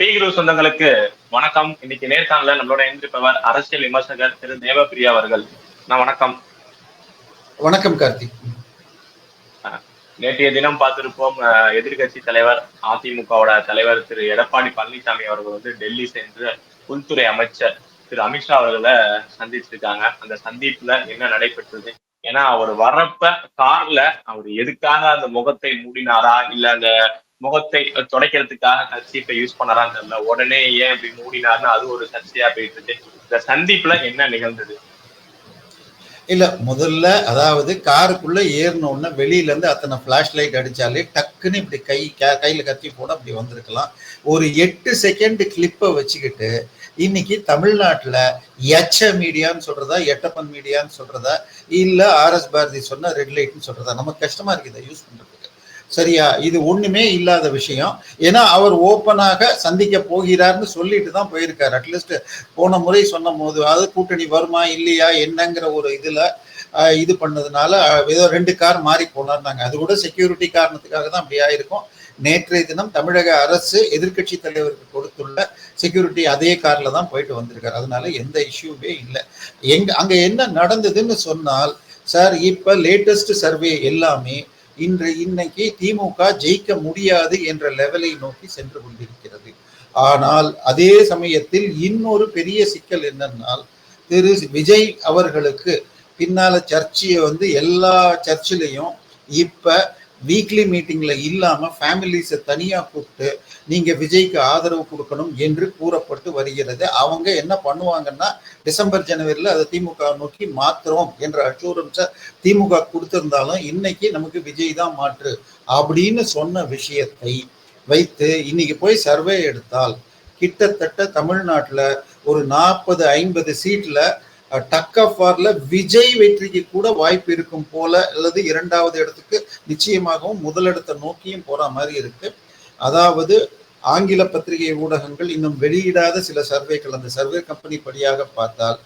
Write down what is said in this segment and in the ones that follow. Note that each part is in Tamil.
பீகிரு சொந்தங்களுக்கு வணக்கம். இன்னைக்கு நேர்காணல நம்மளோட இணைந்திருப்பவர் அரசியல் விமர்சகர் திரு தேவப்பிரியா அவர்கள். நான் வணக்கம். வணக்கம் கார்த்திக் நேற்றைய தினம் பார்த்திருப்போம் அஹ், எதிர்க்கட்சி தலைவர் அதிமுகவோட தலைவர் திரு எடப்பாடி பழனிசாமி அவர்கள் வந்து டெல்லி சென்று உள்துறை அமைச்சர் திரு அமித்ஷா அவர்களை சந்திச்சிருக்காங்க. அந்த சந்திப்புல என்ன நடைபெற்றது? ஏன்னா அவர் வர்றப்ப கார்ல அவர் எதுக்காக அந்த முகத்தை மூடினாரா? இல்ல அந்த முகத்தை துடைக்கிறதுக்காக கர்ச்சீப்பை யூஸ் பண்ணறான்னு தெரியல. உடனே ஏன் இப்படி மூடினாருன்னு அது ஒரு சர்ச்சையா போயிட்டு இருக்கு. இந்த சந்திப்புல என்ன நிகழ்ந்தது? இல்ல முதல்ல அதாவது காருக்குள்ள ஏறின உடனே வெளியில இருந்து அத்தனை பிளாஷ் லைட் அடிச்சாலே டக்குன்னு இப்படி கை க- கையில கத்தி போட அப்படி வந்திருக்கலாம். ஒரு எட்டு செகண்ட் கிளிப்பை வச்சுக்கிட்டு இன்னைக்கு தமிழ்நாட்டுல எச்ச மீடியான்னு சொல்றதா எட்டப்பன் மீடியான்னு சொல்றதா இல்ல ஆர்எஸ் பாரதி சொன்ன ரெட் லைட்னு சொல்றதா? நமக்கு கஷ்டமா இருக்கு இதை யூஸ் பண்றது சரியா? இது ஒண்ணுமே இல்லாத விஷயம். ஏன்னா அவர் ஓப்பனாக சந்திக்க போகிறார்னு சொல்லிட்டு தான் போயிருக்காரு. அட்லீஸ்ட் போன முறை சொன்ன போது அது கூட்டணி வருமா இல்லையா என்னங்கிற ஒரு இதுல இது பண்ணதுனால ஏதோ ரெண்டு கார் மாறி போனார்னாங்க அது கூட செக்யூரிட்டி காரணத்துக்காக தான் அப்படி ஆயிருக்கும். நேற்றைய தினம் தமிழக அரசு எதிர்க்கட்சி தலைவருக்கு கொடுத்துள்ள செக்யூரிட்டி அதே கார்ல தான் போயிட்டு வந்திருக்காரு. அதனால எந்த இஷ்யூவே இல்லை. எங்க அங்க என்ன நடந்ததுன்னு சொன்னால் சார் இப்ப லேட்டஸ்ட் சர்வே எல்லாமே இன்று இன்னைக்கு திமுக ஜெயிக்க முடியாது என்ற லெவலை நோக்கி சென்று கொண்டிருக்கிறது. ஆனால் அதே சமயத்தில் இன்னொரு பெரிய சிக்கல் என்னன்னால் திரு விஜய் அவர்களுக்கு பின்னால சர்ச்சையை வந்து எல்லா சர்ச்சிலையும் இப்ப வீக்லி மீட்டிங்ல இல்லாம ஃபேமிலிஸை தனியா கூப்பிட்டு நீங்க விஜய்க்கு ஆதரவு கொடுக்கணும் என்று கூறப்பட்டு வருகிறது. அவங்க என்ன பண்ணுவாங்கன்னா டிசம்பர் ஜனவரியில் அதை திமுக நோக்கி மாத்துறோம் என்ற அச்சூரன்ஸை திமுக கொடுத்திருந்தாலும் இன்னைக்கு நமக்கு விஜய் தான் மாற்று அப்படின்னு சொன்ன விஷயத்தை வைத்து இன்னைக்கு போய் சர்வே எடுத்தால் கிட்டத்தட்ட தமிழ்நாட்டில் ஒரு நாற்பது ஐம்பது சீட்டில் டக் ஆஃப் வார்ல விஜய் வெற்றிக்கு கூட வாய்ப்பு இருக்கும் போல அல்லது இரண்டாவது இடத்துக்கு நிச்சயமாகவும் முதலிடத்தை நோக்கியும் போற மாதிரி இருக்கு. அதாவது ஆங்கில பத்திரிகை ஊடகங்கள் இன்னும் வெளியிடாத சில சர்வேக்கள். அந்த சர்வே கம்பெனி படியாக பார்த்தால்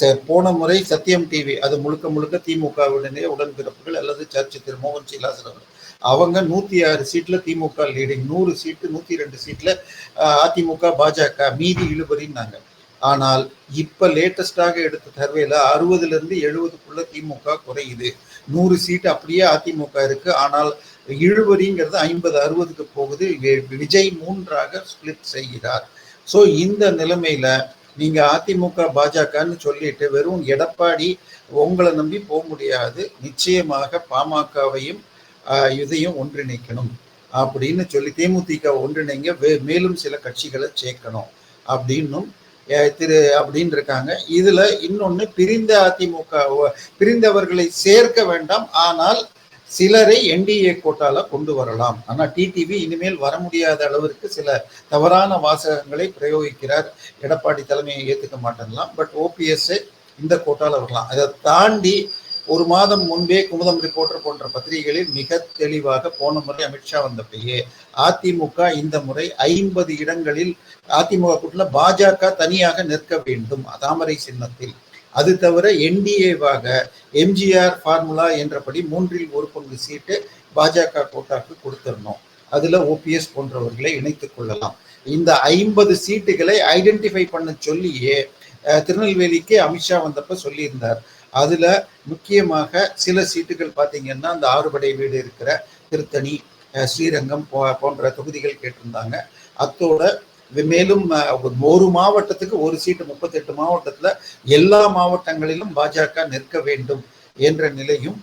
ச- போன முறை சத்தியம் டிவி அது முழுக்க முழுக்க திமுகவுடனே உடன்பிறப்புகள் அல்லது சர்ச் திரு மோகன் சீலாசர் அவர்கள். அவங்க நூத்தி ஆறு சீட்ல திமுக லீடிங் நூறு சீட்டு நூத்தி ரெண்டு சீட்ல அதிமுக பாஜக மீதி இழுபறின்னாங்க. ஆனால் இப்ப லேட்டஸ்டாக எடுத்த சர்வேல அறுபதுல இருந்து எழுபதுக்குள்ள திமுக குறையுது. நூறு சீட் அப்படியே அதிமுக இருக்கு. ஆனால் இழுவரிங்கிறது ஐம்பது அறுபதுக்கு போகுது. வி- விஜய் மூன்றாக ஸ்பிளிட் செய்கிறார். ஸோ இந்த நிலைமையில நீங்க அதிமுக பாஜகன்னு சொல்லிட்டு வெறும் எடப்பாடி உங்களை நம்பி போக முடியாது. நிச்சயமாக பாமகவையும் இதையும் ஒன்றிணைக்கணும். அப்படின்னு சொல்லி தேமுதிக ஒன்றிணைங்க மேலும் சில கட்சிகளை சேர்க்கணும். அப்படின்னும் திரு அப்படின்னு இருக்காங்க. இதுல இன்னொன்னு பிரிந்த அதிமுக பிரிந்தவர்களை சேர்க்க வேண்டாம். ஆனால் சிலரை என்டிஏ கோட்டால கொண்டு வரலாம். ஆனா டிடிவி இனிமேல் வர முடியாத அளவிற்கு சில தவறான வாசகங்களை பிரயோகிக்கிறார். எடப்பாடி தலைமையை ஏத்துக்க மாட்டேங்கலாம் பட் ஓபிஎஸ் இந்த கோட்டால வரலாம். அதை தாண்டி ஒரு மாதம் முன்பே குமுதம் ரிப்போர்ட்டர் போன்ற பத்திரிகைகளில் மிக தெளிவாக போன முறை அமித்ஷா வந்தப்பயே அதிமுக இந்த முறை ஐம்பது இடங்களில் அதிமுக கூட்டில் பாஜக தனியாக நிற்க வேண்டும். தாமரை சின்னத்தில். அது தவிர என்டிஏவாக எம்ஜிஆர் ஃபார்முலா என்றபடி மூன்றில் ஒரு பங்கு சீட்டு பாஜக கோட்டாக்கு கொடுத்துடணும். அதுல ஓபிஎஸ் போன்றவர்களை இணைத்துக் கொள்ளலாம். இந்த ஐம்பது சீட்டுகளை ஐடென்டிஃபை பண்ண சொல்லியே திருநெல்வேலிக்கு அமித்ஷா வந்தப்ப சொல்லியிருந்தார். அதில் முக்கியமாக சில சீட்டுகள் பார்த்தீங்கன்னா அந்த ஆறுபடை வீடு இருக்கிற திருத்தணி ஸ்ரீரங்கம் போ- போன்ற தொகுதிகள் கேட்டிருந்தாங்க. அத்தோட மேலும் ஒரு மாவட்டத்துக்கு ஒரு சீட்டு முப்பத்தெட்டு மாவட்டத்தில் எல்லா மாவட்டங்களிலும் பாஜக நிற்க வேண்டும் என்ற நிலையும்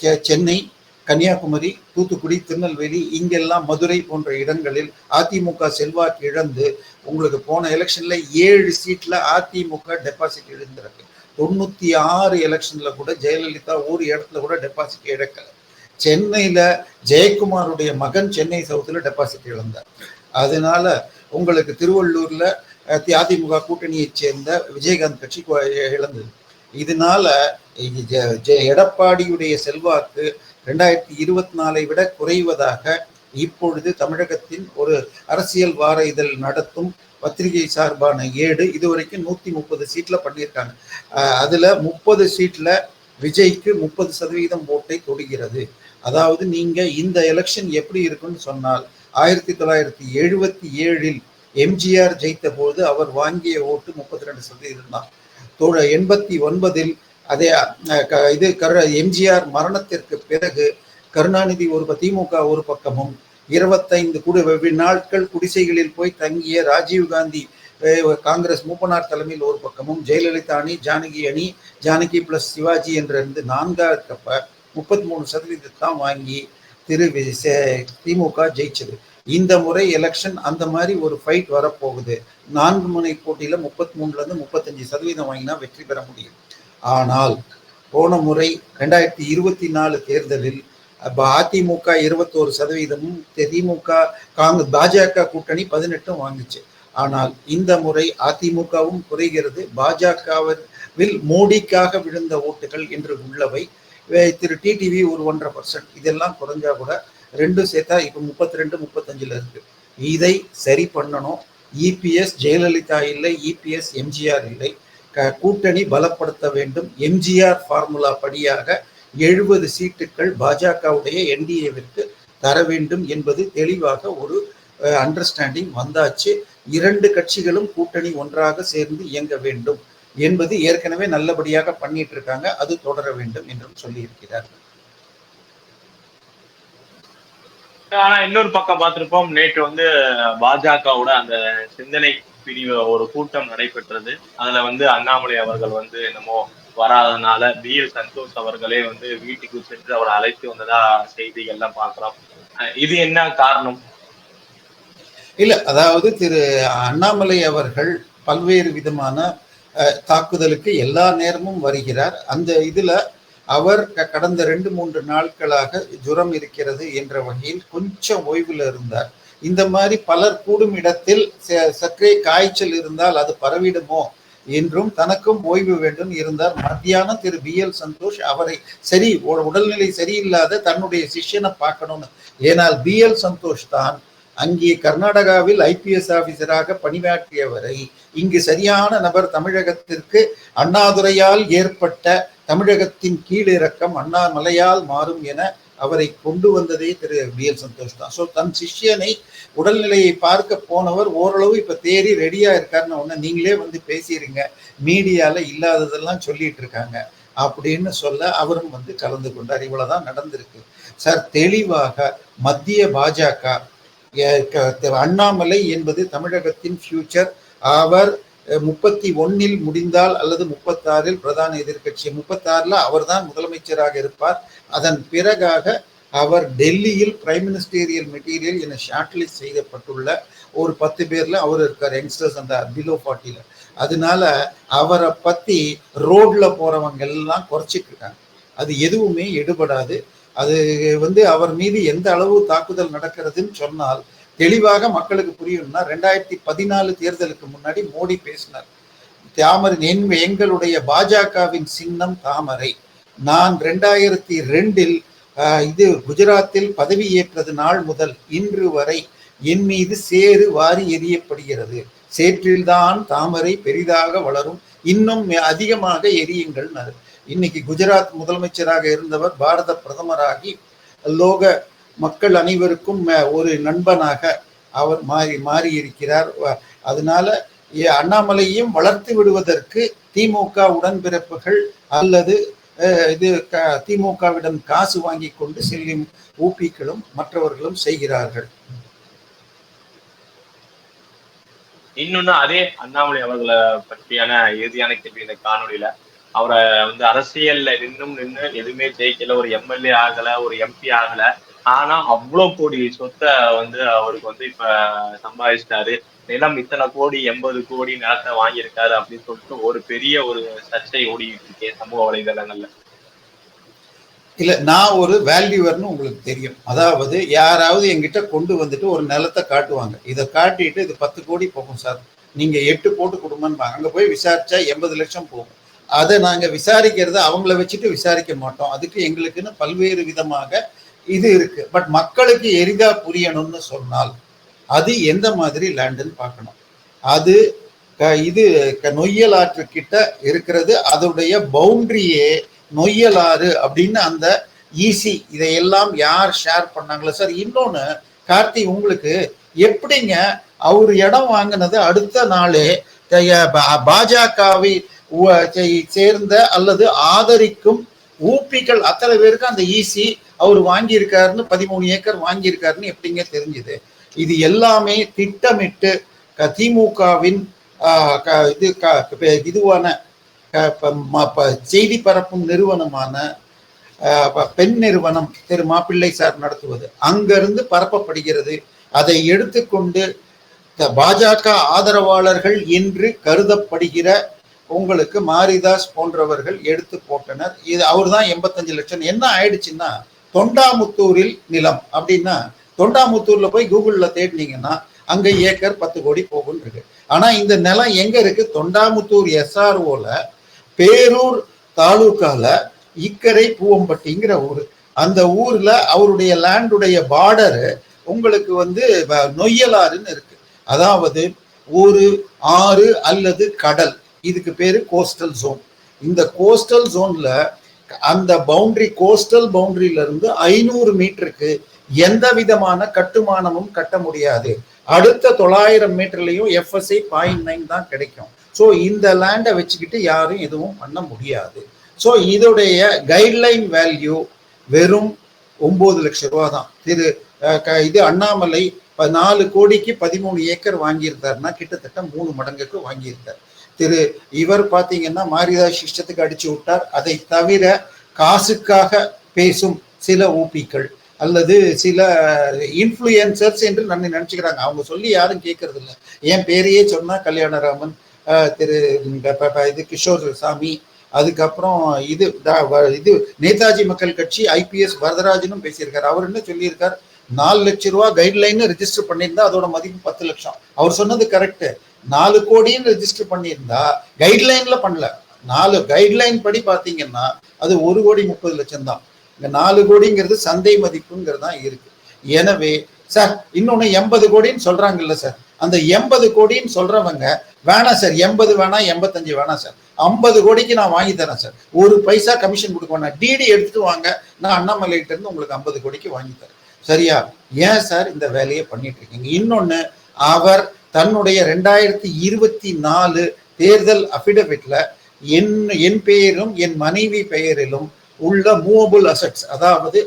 செ- சென்னை கன்னியாகுமரி தூத்துக்குடி திருநெல்வேலி இங்கெல்லாம் மதுரை போன்ற இடங்களில் அதிமுக செல்வாக்கு இழந்து உங்களுக்கு போன எலெக்ஷன்ல ஏழு சீட்ல அதிமுக டெபாசிட் இழந்திருக்கு. தொண்ணூத்தி ஆறு எலெக்ஷன்ல கூட ஜெயலலிதா ஒரு இடத்துல கூட டெபாசிட் இழக்கல சென்னையில ஜெயக்குமாருடைய மகன் சென்னை சவுத்துல டெபாசிட் இழந்தார். அதனால உங்களுக்கு திருவள்ளூர்ல தி- அதிமுக கூட்டணியைச் சேர்ந்த விஜயகாந்த் கட்சி இழந்தது. இதனால ஜெ- ஜெ- எடப்பாடியுடைய செல்வாக்கு ரெண்டாயிரத்தி இருபத்தி நாலை விட குறைவதாக இப்பொழுது தமிழகத்தின் ஒரு அரசியல் வார இதழ் நடத்தும் பத்திரிகை சார்பான ஏடு இதுவரைக்கும் நூற்றி முப்பது சீட்டில் பண்ணியிருக்காங்க. அதில் முப்பது சீட்டில் விஜய்க்கு முப்பது சதவீதம் ஓட்டை தொடுகிறது அதாவது நீங்கள் இந்த எலெக்ஷன் எப்படி இருக்குன்னு சொன்னால் ஆயிரத்தி தொள்ளாயிரத்தி எழுபத்தி ஏழில் எம்ஜிஆர் ஜெயித்த போது அவர் வாங்கிய ஓட்டு முப்பத்தி ரெண்டு சதவீதம் தான். தோழ எண்பத்தி ஒன்பதில் அதே க- இது கரு எம்ஜிஆர் மரணத்திற்கு பிறகு கருணாநிதி ஒரு திமுக ஒரு பக்கமும் இருபத்தைந்து குடி நாட்கள் குடிசைகளில் போய் தங்கிய ராஜீவ்காந்தி காங்கிரஸ் மூப்பனார் தலைமையில் ஒரு பக்கமும் ஜெயலலிதா அணி ஜானகி அணி ஜானகி பிளஸ் சிவாஜி என்ற இருந்து நான்கா இருக்கப்ப முப்பத்தி மூணு சதவீதத்தை தான் வாங்கி திரு வி- திமுக ஜெயிச்சது. இந்த முறை எலெக்ஷன் அந்த மாதிரி ஒரு ஃபைட் வரப்போகுது. நான்கு முனை போட்டியில் முப்பத்தி மூணுல இருந்து முப்பத்தஞ்சு சதவீதம் வாங்கினா வெற்றி பெற முடியும். ஆனால் போன முறை ரெண்டாயிரத்தி இருபத்தி நாலு தேர்தலில் அதிமுக இருபத்தோரு சதவீதமும் திமுக காங்கிரஸ் பாஜக கூட்டணி பதினெட்டும் வாங்குச்சு. ஆனால் இந்த முறை அதிமுகவும் குறைகிறது. பாஜகவில் மோடிக்காக விழுந்த ஓட்டுகள் என்று உள்ளவை. திரு டிடிவி ஒரு ஒன்றரை பர்சன்ட் இதெல்லாம் குறைஞ்சா கூட ரெண்டும் சேர்த்தா இப்போ முப்பத்தி ரெண்டு முப்பத்தஞ்சில் இருக்கு. இதை சரி பண்ணணும். இபிஎஸ் ஜெயலலிதா இல்லை இபிஎஸ் எம்ஜிஆர் இல்லை. க- கூட்டணி பலப்படுத்த வேண்டும். எம்ஜிஆர் ஃபார்முலா படியாக எழுபது சீட்டுகள் பாஜகவுடைய என்டிஏவிற்கு தர வேண்டும் என்பது தெளிவாக ஒரு அண்டர்ஸ்டாண்டிங் வந்தாச்சு. இரண்டு கட்சிகளும் கூட்டணி ஒன்றாக சேர்ந்து இயங்க வேண்டும் என்பது ஏற்கனவே நல்லபடியாக பண்ணிட்டு இருக்காங்க அது தொடர வேண்டும் என்றும் சொல்லியிருக்கிறார். ஆனா இன்னொரு பக்கம் பார்த்திருப்போம். நேற்று வந்து பாஜகவோட அந்த சிந்தனை பிரிவு ஒரு கூட்டம் நடைபெற்றது. அதுல வந்து அண்ணாமலை அவர்கள் வந்து என்னமோ வராதனால பி எல் சந்தோஷ் அவர்களே வந்து வீட்டுக்கு சென்று அவரை அழைத்து வந்ததா செய்திகள்லாம் பார்க்கலாம் இது என்ன காரணம்? இல்ல அதாவது திரு அண்ணாமலை அவர்கள் பல்வேறு விதமான அஹ், தாக்குதலுக்கு எல்லா நேரமும் வருகிறார். அந்த இதுல அவர் கடந்த ரெண்டு மூன்று நாட்களாக ஜுரம் இருக்கிறது என்ற வகையில் கொஞ்சம் ஓய்வுல இருந்தார். இந்த மாதிரி பலர் கூடும் இடத்தில் ச- சற்றே காய்ச்சல் இருந்தால் அது பரவிடுமோ என்றும் தனக்கும் ஓய்வு வேண்டும் இருந்தார். மத்தியானம் திரு பி எல் சந்தோஷ் அவரை சரி உடல்நிலை சரியில்லாத தன்னுடைய சிஷ்யனை பார்க்கணும்னு. ஏனால் பி எல் சந்தோஷ் தான் அங்கே கர்நாடகாவில் ஐபிஎஸ் ஆபீசராக பணியாற்றியவரை இங்கு சரியான நபர் தமிழகத்திற்கு அண்ணாதுரையால் ஏற்பட்ட தமிழகத்தின் கீழிறக்கம் அண்ணாமலையால் மாறும் என அவரை கொண்டு வந்ததே திரு பி எல் சந்தோஷ் தான். ஸோ தன் சிஷ்யனை உடல்நிலையை பார்க்க போனவர் ஓரளவு இப்போ தேறி ரெடியாக இருக்காருன்னு ஒன்று நீங்களே வந்து பேசிடுங்க மீடியாவில் இல்லாததெல்லாம் சொல்லிட்டு இருக்காங்க. அப்படின்னு சொல்ல அவரும் வந்து கலந்து கொண்டார். இவ்வளோதான் நடந்திருக்கு. சார் தெளிவாக மத்திய பாஜக அண்ணாமலை என்பது தமிழகத்தின் ஃபியூச்சர் அவர் முப்பத்தி ஒன்னில் முடிந்தால் அல்லது முப்பத்தாறில் பிரதான எதிர்க்கட்சி முப்பத்தாறில் அவர்தான் முதலமைச்சராக இருப்பார். அதன் பிறகாக அவர் டெல்லியில் பிரைம் மினிஸ்டீரியல் மெட்டீரியல் என ஷார்ட்லிஸ்ட் செய்யப்பட்டுள்ள ஒரு பத்து பேர்ல அவர் இருக்கார் யங்ஸ்டர்ஸ் அந்த பிலோ ஃபார்ட்டியில் அதனால அவரை பத்தி ரோட்ல போறவங்க எல்லாம் குறைச்சிட்டு இருக்காங்க. அது எதுவுமே எடுபடாது. அது வந்து அவர் மீது எந்த அளவு தாக்குதல் நடக்கிறதுன்னு சொன்னால் தெளிவாக மக்களுக்கு புரியணும்னா ரெண்டாயிரத்தி பதினாலு தேர்தலுக்கு முன்னாடி மோடி பேசினார். தாமரை என் எங்களுடைய பாஜகவின் சின்னம் தாமரை. நான் ரெண்டாயிரத்தி ரெண்டில் இது குஜராத்தில் பதவி ஏற்றது நாள் முதல் இன்று வரை என் மீது சேறு வாரி எரியப்படுகிறது சேற்றில்தான் தாமரை பெரிதாக வளரும் இன்னும் அதிகமாக எரியுங்கள். இன்னைக்கு குஜராத் முதலமைச்சராக இருந்தவர் பாரத பிரதமராகி லோக மக்கள் அனைவருக்கும் ஒரு நண்பனாக அவர் மாறி மாறி இருக்கிறார் அதனால அண்ணாமலையும் வளர்த்து விடுவதற்கு திமுக உடன்பிறப்புகள் அல்லது அஹ், இது திமுகவிடம் காசு வாங்கி கொண்டு செல்லும் ஊபிக்களும் மற்றவர்களும் செய்கிறார்கள். இன்னொன்னு அதே அண்ணாமலை அவர்களை பற்றியான இறுதியான கேள்வி இந்த காணொலியில அவரை வந்து அரசியல்ல நின்னும் நின்று எதுவுமே ஜெயிக்கல ஒரு எம்எல்ஏ ஆகல ஒரு எம்பி ஆகல. ஆனா அவ்வளவு கோடி சொத்தை வந்து அவருக்கு வந்து இப்ப சம்பாதிச்சிட்டாரு. நிலம் இத்தனை கோடி எண்பது கோடி நிலத்தை வாங்கியிருக்காரு அப்படின்னு சொல்லிட்டு ஒரு பெரிய ஒரு சர்ச்சை ஓடிட்டு இருக்கேன் சமூக வலைதளங்கள்ல. இல்ல நான் ஒரு வேல்யூவர்னு உங்களுக்கு தெரியும். அதாவது யாராவது என்கிட்ட கொண்டு வந்துட்டு ஒரு நிலத்தை காட்டுவாங்க. இதை காட்டிட்டு இது பத்து கோடி போகும் சார். நீங்க எட்டு போட்டு கொடுங்கன்னு அங்க போய் விசாரிச்சா எண்பது லட்சம் போகும். அதை நாங்க விசாரிக்கிறத அவங்கள வச்சுட்டு விசாரிக்க மாட்டோம். அதுக்கு எங்களுக்குன்னு பல்வேறு விதமாக இது இருக்கு. பட் மக்களுக்கு எளிதா புரியணும்னு சொன்னால் அது எந்த மாதிரி லேண்டுன்னு பார்க்கணும். அது இது க- நொய்யல் ஆற்று கிட்ட இருக்கிறது. அதோடைய பவுண்டரியே நொய்யலாறு அப்படின்னு அந்த ஈசி இதையெல்லாம் யார் ஷேர் பண்ணாங்களோ. சார் இன்னொன்று கார்த்தி உங்களுக்கு எப்படிங்க அவர் இடம் வாங்கினது அடுத்த நாளே பாஜகவை சேர்ந்த அல்லது ஆதரிக்கும் ஊப்பிகள் அத்தனை பேருக்கு அந்த ஈசி அவர் வாங்கியிருக்காருன்னு பதிமூணு ஏக்கர் வாங்கியிருக்காருன்னு எப்படிங்க தெரிஞ்சுது? இது எல்லாமே திட்டமிட்டு திமுகவின் க- இது க- இதுவான ப- ம- ப- செய்தி பரப்பும் நிறுவனமான ப- பெண் நிறுவனம் திரு மாப்பிள்ளை சார் நடத்துவது. அங்கிருந்து பரப்பப்படுகிறது. அதை எடுத்துக்கொண்டு த- பாஜக ஆதரவாளர்கள் என்று கருதப்படுகிற உங்களுக்கு மாரிதாஸ் போன்றவர்கள் எடுத்து போட்டனர். இது அவர் தான் எண்பத்தஞ்சு லட்சம். என்ன ஆயிடுச்சுன்னா தொண்டாமுத்தூரில் நிலம். அப்படின்னா தொண்டாமுத்தூர்ல போய் கூகுள்ல தேடினீங்கன்னா அங்க ஏக்கர் பத்து கோடி போகும் இருக்கு. ஆனா இந்த நிலம் எங்க இருக்கு? தொண்டாமுத்தூர் எஸ்ஆர்ஓல பேரூர் தாலுக்கால இக்கரை பூவம்பட்டிங்கிற ஊர். அந்த ஊர்ல அவருடைய லேண்டுடைய பார்டர் உங்களுக்கு வந்து வ- நொய்யலாறுன்னு இருக்கு. அதாவது ஒரு ஆறு அல்லது கடல். இதுக்கு பேரு கோஸ்டல் ஜோன் இந்த கோஸ்டல் ஜோன்ல அந்த பவுண்டரி கோஸ்டல் பவுண்டரியில இருந்து ஐநூறு மீட்டருக்கு எந்த விதமான கட்டுமானமும் கட்ட முடியாது. அடுத்த தொள்ளாயிரம் மீட்டர்லையும் எஃப்எஸ்ஐ பாயிண்ட் நைன் தான் கிடைக்கும். ஸோ இந்த லேண்டை வச்சுக்கிட்டு யாரும் எதுவும் பண்ண முடியாது. ஸோ இதோடைய கைட்லைன் வேல்யூ வெறும் ஒம்பது லட்சம் ரூபா தான். திரு க- இது அண்ணாமலை நாலு கோடிக்கு பதிமூணு ஏக்கர் வாங்கியிருந்தாருன்னா கிட்டத்தட்ட மூணு மடங்குக்கு வாங்கியிருந்தார். திரு இவர் பார்த்தீங்கன்னா மாரிதாஸ் இஷ்டத்துக்கு அடிச்சு விட்டார். அதை தவிர காசுக்காக பேசும் சில ஊப்பிக்கள் அல்லது சில இன்ஃப்ளூயன்சர்ஸ் என்று நன்னை நினைச்சுக்கிறாங்க. அவங்க சொல்லி யாரும் கேட்கறது இல்லை என் பேரையே சொன்னா கல்யாணராமன் திரு இது கிஷோர் சாமி அதுக்கப்புறம் இது வ- இது நேதாஜி மக்கள் கட்சி ஐபிஎஸ் வரதராஜனும் பேசியிருக்காரு. அவர் என்ன சொல்லியிருக்கார்? நாலு லட்ச ரூபா கைட்லைன் ரிஜிஸ்டர் பண்ணியிருந்தா அதோட மதிப்பு பத்து லட்சம். அவர் சொன்னது கரெக்டு நாலு கோடின்னு ரெஜிஸ்டர் பண்ணியிருந்தா கைட்லைன்ல பண்ணல. நாலு கைட்லைன் படி பார்த்தீங்கன்னா அது ஒரு கோடி முப்பது லட்சம் தான். இந்த நாலு கோடிங்கிறது சந்தை மதிப்புங்கிறது தான் இருக்கு. எனவே சார் இன்னொன்று எண்பது கோடின்னு சொல்றாங்கல்ல சார் அந்த எண்பது கோடின்னு சொல்றவங்க வேணாம் சார் எண்பது வேணாம் எண்பத்தஞ்சு வேணாம் சார் ஐம்பது கோடிக்கு நான் வாங்கி தரேன் சார் ஒரு பைசா கமிஷன் கொடுக்க வேணாம். டிடி எடுத்துட்டு வாங்க. நான் அண்ணாமலைகிட்ட இருந்து உங்களுக்கு ஐம்பது கோடிக்கு வாங்கி தரேன். சரியா? ஏன் சார் இந்த வேலையை பண்ணிட்டு இருக்கீங்க? இன்னொன்று அவர் தன்னுடைய ரெண்டாயிரத்தி இருபத்தி நாலு தேர்தல் அபிடவிட்ல என் என் பெயரும் என் மனைவி பெயரிலும் உள்ள மூவபிள் அசட்ஸ் அதாவது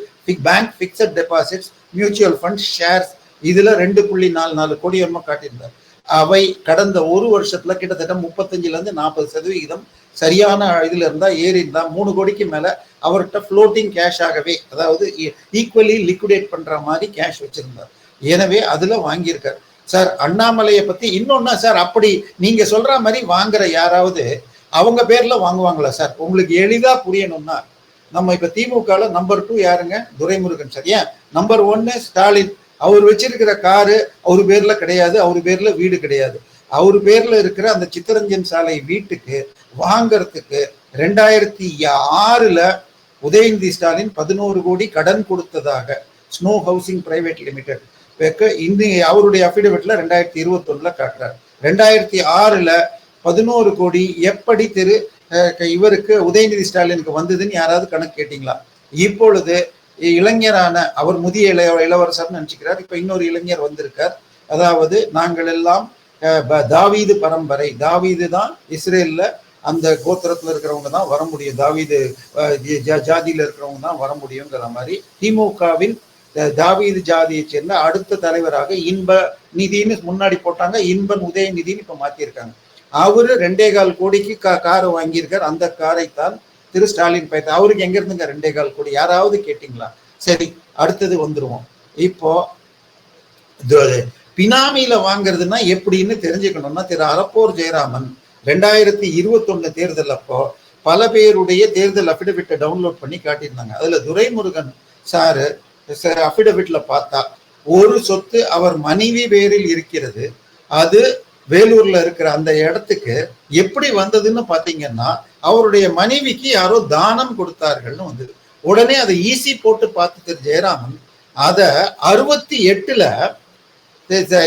bank fixed deposits mutual fund shares இதுல ரெண்டு புள்ளி நாலு நாலு கோடி என்னமோ காட்டியிருந்தார். அவை கடந்த ஒரு வருஷத்துல கிட்டத்தட்ட முப்பத்தஞ்சுல இருந்து நாற்பது சதவிகிதம் சரியான இதுல இருந்தா ஏறி இருந்தா மூணு கோடிக்கு மேல அவர்கிட்ட ஃப்ளோட்டிங் கேஷ் ஆகவே அதாவது ஈக்குவலி லிக்விடேட் பண்ற மாதிரி கேஷ் வச்சிருந்தார். எனவே அதுல வாங்கியிருக்கார். சார் அண்ணாமலையை பத்தி இன்னொன்னா சார் அப்படி நீங்க சொல்ற மாதிரி வாங்குற யாராவது அவங்க பேர்ல வாங்குவாங்களா சார்? உங்களுக்கு எளிதா புரியணும்னா நம்ம இப்ப திமுகல நம்பர் டூ யாருங்க? துரைமுருகன் சார். ஏன்? நம்பர் ஒன்னு ஸ்டாலின். அவர் வச்சிருக்கிற காரு அவர் பேர்ல கிடையாது அவர் பேர்ல வீடு கிடையாது. அவர் பேர்ல இருக்கிற அந்த சித்தரஞ்சன் சாலை வீட்டுக்கு வாங்கறதுக்கு ரெண்டாயிரத்தி ஆறுல உதயநிதி ஸ்டாலின் பதினோரு கோடி கடன் கொடுத்ததாக ஸ்னோ ஹவுசிங் பிரைவேட் லிமிடெட் இந்த அவருடைய அஃபிடவிட்ல ரெண்டாயிரத்தி இருபத்தொன்னுல காட்டுறாரு. ரெண்டாயிரத்தி ஆறுல பதினோரு கோடி எப்படி திரு இவருக்கு உதயநிதி ஸ்டாலினுக்கு வந்ததுன்னு யாராவது கணக்கு கேட்டீங்களா? இப்பொழுது இளைஞரான அவர் முதிய இளைய இளவரசர்னு நினைச்சுக்கிறார். இப்ப இன்னொரு இளைஞர் வந்திருக்கார். அதாவது நாங்கள் எல்லாம் ப- தாவீது பரம்பரை. தாவீது தான் இஸ்ரேல்ல அந்த கோத்திரத்துல இருக்கிறவங்க தான் வர முடியும். தாவீது ஜாதியில இருக்கிறவங்க தான் வர முடியுங்கிற மாதிரி திமுகவின் தாவீது ஜாதியை சேர்ந்த அடுத்த தலைவராக இன்ப நிதின்னு முன்னாடி போட்டாங்க இன்பன் உதயநிதின்னு இப்ப மாத்திருக்காங்க. அவரு ரெண்டே கால் கோடிக்கு கா காரை வாங்கியிருக்கார். அந்த காரை தான் திரு ஸ்டாலின் பயத்த அவருக்கு எங்க இருந்துங்க ரெண்டே கால் கோடி? யாராவது கேட்டீங்களா? சரி அடுத்தது வந்துருவோம். இப்போ பினாமியில வாங்குறதுன்னா எப்படின்னு தெரிஞ்சுக்கணும்னா திரு அறப்போர் ஜெயராமன் ரெண்டாயிரத்தி இருபத்தொன்னு தேர்தல் அப்போ பல பேருடைய தேர்தல் அபிடவிட்டை டவுன்லோட் பண்ணி காட்டியிருந்தாங்க. அதுல துரைமுருகன் சாரு அபிடவிட்ல பார்த்தா ஒரு சொத்து அவர் மனைவி பேரில் இருக்கிறது. அது வேலூர்ல இருக்கிற அந்த இடத்துக்கு எப்படி வந்ததுன்னு பாத்தீங்கன்னா அவருடைய மனைவிக்கு யாரோ தானம் கொடுத்தார்கள்னு வந்தது. உடனே அதை ஈஸி போட்டு பார்த்து திரு ஜெயராமன் அதை அறுபத்தி எட்டுல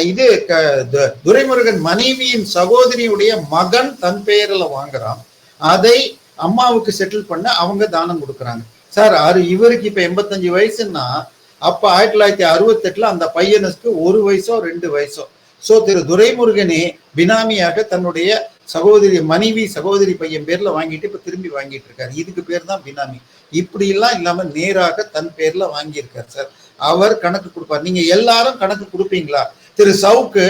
இது க- துரைமுருகன் மனைவியின் சகோதரியுடைய மகன் தன் பெயரில் வாங்குறான். அதை அம்மாவுக்கு செட்டில் பண்ண அவங்க தானம் கொடுக்குறாங்க. சார் அரு இவருக்கு இப்ப எண்பத்தஞ்சு வயசுன்னா அப்ப ஆயிரத்தி தொள்ளாயிரத்தி அறுபத்தெட்டுல அந்த பையனுக்கு ஒரு வயசோ ரெண்டு வயசோ. சோ திரு துரைமுருகனே பினாமியாக தன்னுடைய சகோதரி மனைவி சகோதரி பையன் பேர்ல வாங்கிட்டு இப்ப திரும்பி வாங்கிட்டு இருக்காரு. இதுக்கு பேர் தான் பினாமி இப்படி எல்லாம் இல்லாம நேராக தன் பேர்ல வாங்கியிருக்கார் சார். அவர் கணக்கு கொடுப்பார். நீங்க எல்லாரும் கணக்கு கொடுப்பீங்களா? திரு சவுக்கு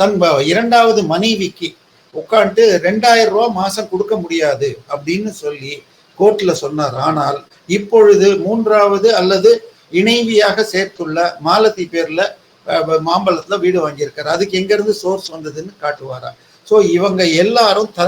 தன் இரண்டாவது மனைவிக்கு உட்காந்துட்டு ரெண்டாயிரம் ரூபா மாசம் கொடுக்க முடியாது அப்படின்னு சொல்லி கோர்ட்ல சொன்னார். ஆனால் இப்பொழுது மூன்றாவது அல்லது இணைவியாக சேர்த்துள்ள மாலதி பேர்ல மாம்பழத்தில் மாம்பழத்துல வீடு வாங்கியிருக்காரு. அதுக்கு எங்க இருந்து சோர்ஸ் வந்ததுன்னு காட்டுவாரா? ஸோ இவங்க எல்லாரும் த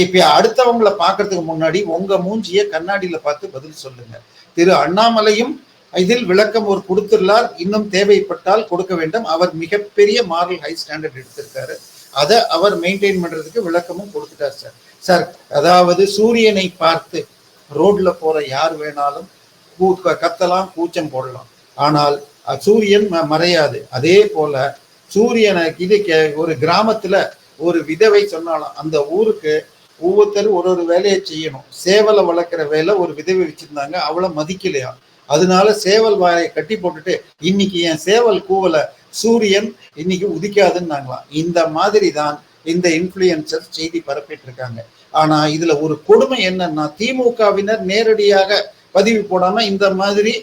இப்போ அடுத்தவங்களை பார்க்கறதுக்கு முன்னாடி உங்க மூஞ்சிய கண்ணாடியில பார்த்து பதில் சொல்லுங்க. திரு அண்ணாமலையும் இதில் விளக்கம் ஒரு கொடுத்துள்ளார். இன்னும் தேவைப்பட்டால் கொடுக்க வேண்டும். அவர் மிகப்பெரிய மாரல் ஹை ஸ்டாண்டர்ட் எடுத்திருக்காரு. அதை அவர் மெயின்டைன் பண்றதுக்கு விளக்கமும் கொடுத்துட்டார் சார் சார் அதாவது சூரியனை பார்த்து ரோட்ல போற யார் வேணாலும் கூ- கத்தலாம் கூச்சம் போடலாம். ஆனால் சூரியன் ம- மறையாது. அதே போல சூரியனை இது கே- ஒரு கிராமத்துல ஒரு விதவை சொன்னாலும் அந்த ஊருக்கு ஒவ்வொருத்தரும் ஒரு ஒரு வேலையை செய்யணும். சேவலை வளர்க்குற வேலை ஒரு விதவை வச்சிருந்தாங்க. அவளை மதிக்கலையா? அதனால சேவல் வாயை கட்டி போட்டுட்டு இன்னைக்கு என் சேவல் கூவலை சூரியன் இன்னைக்கு உதிக்காதுன்னாங்களாம். இந்த மாதிரி தான் இந்த இன்ஃப்ளூயன்சர் செய்தி பரப்பிட்டு இருக்காங்க ஆனா இதுல ஒரு கொடுமை என்னன்னா திமுகவினர் நேரடியாக பதிவு போடாம இந்த மாதிரி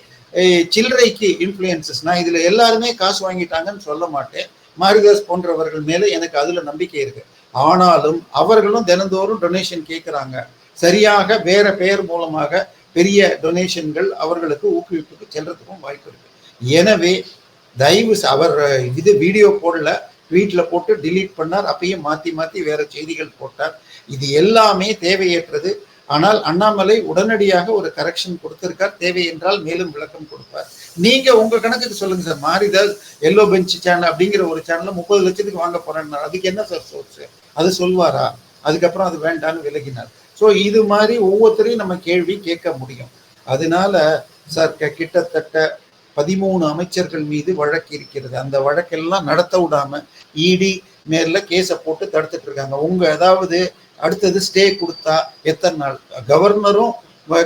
சில்லறைக்கு இன்ஃப்ளூயன்சஸ் நான் இதுல எல்லாருமே காசு வாங்கிட்டாங்கன்னு சொல்ல மாட்டேன். மாரிதாஸ் போன்றவர்கள் மேல எனக்கு அதுல நம்பிக்கை இருக்கு. ஆனாலும் அவர்களும் தினந்தோறும் டொனேஷன் கேட்குறாங்க சரியாக வேற பெயர் மூலமாக பெரிய டொனேஷன்கள் அவர்களுக்கு ஊக்குவிப்புக்கு செல்றதுக்கும் வாய்ப்பு இருக்கு. எனவே தயவு அவர் இது வீடியோ போடல. ட்வீட்டில் போட்டு டிலீட் பண்ணார் அப்பயும் மாற்றி மாற்றி வேற செய்திகள் போட்டார். இது எல்லாமே தேவையற்றது. ஆனால் அண்ணாமலை உடனடியாக ஒரு கரெக்ஷன் கொடுத்திருக்கார். தேவை என்றால் மேலும் விளக்கம் கொடுப்பார். நீங்க உங்க கணக்குக்கு சொல்லுங்க sir. Maridhas yellow bench channel அப்படிங்கிற ஒரு சேனல்ல முப்பது லட்சத்துக்கு வாங்க போறேன்னார் அதுக்கு என்ன சார் சோர்ஸ் அது சொல்வாரா? அதுக்கப்புறம் அது வேண்டான்னு விலகினார். ஸோ இது மாதிரி ஒவ்வொருத்தரையும் நம்ம கேள்வி கேட்க முடியும். அதனால சார் க- கிட்டத்தட்ட பதிமூணு அமைச்சர்கள் மீது வழக்கு இருக்கிறது. அந்த வழக்கெல்லாம் நடத்த விடாம இடி நேரில் கேஸை போட்டு தடுத்துட்டு இருக்காங்க. உங்க அதாவது அடுத்தது ஸ்டே கொடுத்தா எத்தனை நாள்? கவர்னரும்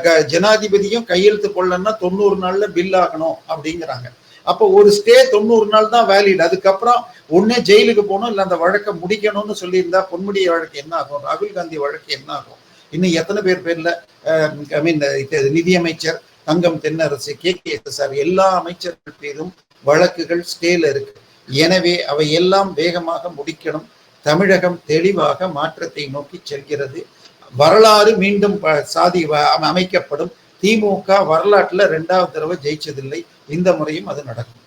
க- ஜனாதிபதியும் கையெழுத்து போடலன்னா தொண்ணூறு நாள்ல பில் ஆகணும் அப்படிங்கிறாங்க. அப்போ ஒரு ஸ்டே தொண்ணூறு நாள் தான் வேலிட் அதுக்கப்புறம் ஒன்னே ஜெயிலுக்கு போகணும் இல்லை அந்த வழக்கை முடிக்கணும்னு சொல்லியிருந்தா பொன்முடிய வழக்கு என்ன ஆகும்? ராகுல் காந்தி வழக்கு என்ன ஆகும்? இன்னும் எத்தனை பேர் பேர்ல ஐ மீன் நிதியமைச்சர் Thangam Thennarasu K. K. Sir எல்லா அமைச்சர்கள் பேரும் வழக்குகள் ஸ்டேல இருக்கு. எனவே அவை எல்லாம் வேகமாக முடிக்கணும். தமிழகம் தெளிவாக மாற்றத்தை நோக்கி செல்கிறது. வரலாறு மீண்டும் சாதி அமைக்கப்படும். திமுக வரலாற்றுல ரெண்டாவது தடவை ஜெயிச்சதில்லை. இந்த முறையும் அது நடக்கும்.